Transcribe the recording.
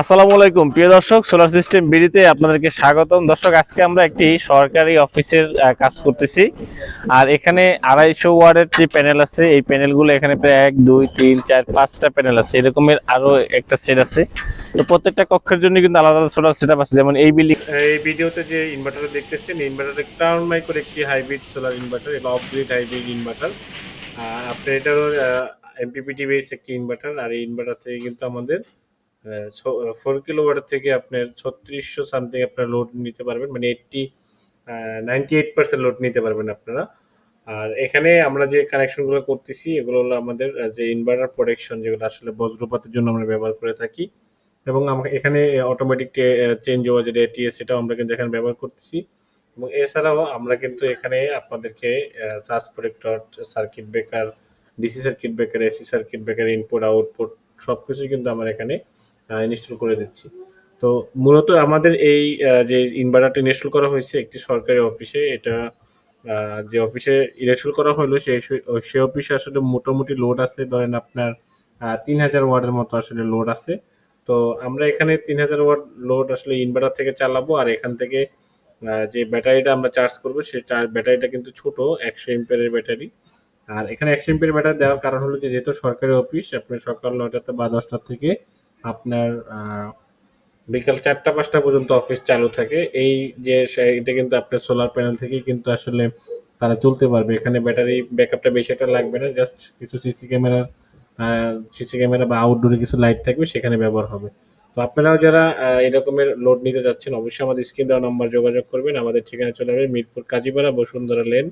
আসসালামু আলাইকুম। প্রিয় দর্শক সোলার সিস্টেম বিডিতে আপনাদেরকে স্বাগতম। দর্শক, আজকে আমরা একটি সরকারি অফিসের কাজ করতেছি। আর এখানে আড়াইশো ওয়ার্ডের যে প্যানেল আছে, এই প্যানেলগুলো এখানে প্রায় এক, দুই, তিন, চার, পাঁচটা প্যানেল আছে। এরকমের আরও একটা সেট আছে। তো প্রত্যেকটা কক্ষের জন্য কিন্তু আলাদা আলাদা সোলার সেট আছে। যেমন এই বিল্ডিং এই ভিডিওতে যে ইনভার্টার দেখতেছেন ইনভার্টার ক্রাউন মাইক্রোর একটি হাইব্রিড সোলার ইনভার্টার এবং অফগ্রিড হাইব্রিড ইনভার্টার আপনার এটারও এমপিপিটি বেস একটি ইনভার্টার আর এই ইনভার্টার থেকে কিন্তু আমাদের ফোর কিলোওয়াট থেকে আপনার ছত্রিশশো সামথিং আপনার লোড নিতে পারবেন মানে eighty ninety eight percent load নিতে পারবেন আপনারা। আর এখানে আমরা যে কানেকশনগুলো করতেছি, এগুলো হলো আমাদের যে ইনভার্টার প্রোটেকশন যেগুলো আসলে বজ্রপাতের জন্য আমরা ব্যবহার করে থাকি। এবং আমরা এখানে অটোমেটিক চেঞ্জ ওভার যেটা এটিএস সেটাও আমরা কিন্তু এখানে ব্যবহার করতেছি। এবং এছাড়াও আমরা কিন্তু এখানে আপনাদেরকে charge protector circuit breaker DC circuit breaker AC circuit breaker input output সব কিছুই কিন্তু আমরা এখানে ইনস্টল করে দিচ্ছি। তো মূলত আমাদের এই যে ইনভার্টারটা ইনস্টল করা হয়েছে একটি সরকারি অফিসে, এটা যে অফিসে ইনস্টল করা হলো, সেই সে অফিসে আসলে মোটামুটি লোড আছে, ধরেন আপনার তিন হাজার ওয়ার্ডের মতো আসলে লোড আছে। তো আমরা এখানে তিন হাজার ওয়াট লোড আসলে ইনভার্টার থেকে চালাবো, আর এখান থেকে যে ব্যাটারিটা আমরা চার্জ করব সেই ব্যাটারিটা কিন্তু ছোট, একশো এমপিয়ারের ব্যাটারি। আর এখানে একশো এমপিয়ার ব্যাটারি দেওয়ার কারণ হলো যে, যেহেতু সরকারি অফিস আপনি সকাল নয়টাতে বা দশটা থেকে আপনার বিকাল চারটা, পাঁচটা পর্যন্ত অফিস চালু থাকে। এই যে এটা কিন্তু আপনার সোলার প্যানেল থেকেই কিন্তু আসলে তারা চলতে পারবে। এখানে ব্যাটারি ব্যাকআপটা বেশি একটা লাগবে না জাস্ট কিছু সিসি ক্যামেরার সিসি ক্যামেরা বা আউটডোরে কিছু লাইট থাকবে, সেখানে ব্যবহার হবে। তো আপনারাও যারা এরকমের লোড নিতে যাচ্ছেন, অবশ্যই আমাদের স্ক্রিন দেওয়া নাম্বার যোগাযোগ করবেন। আমাদের ঠিকানা চলে যাবে মিরপুর কাজীপাড়া বসুন্ধরা লেন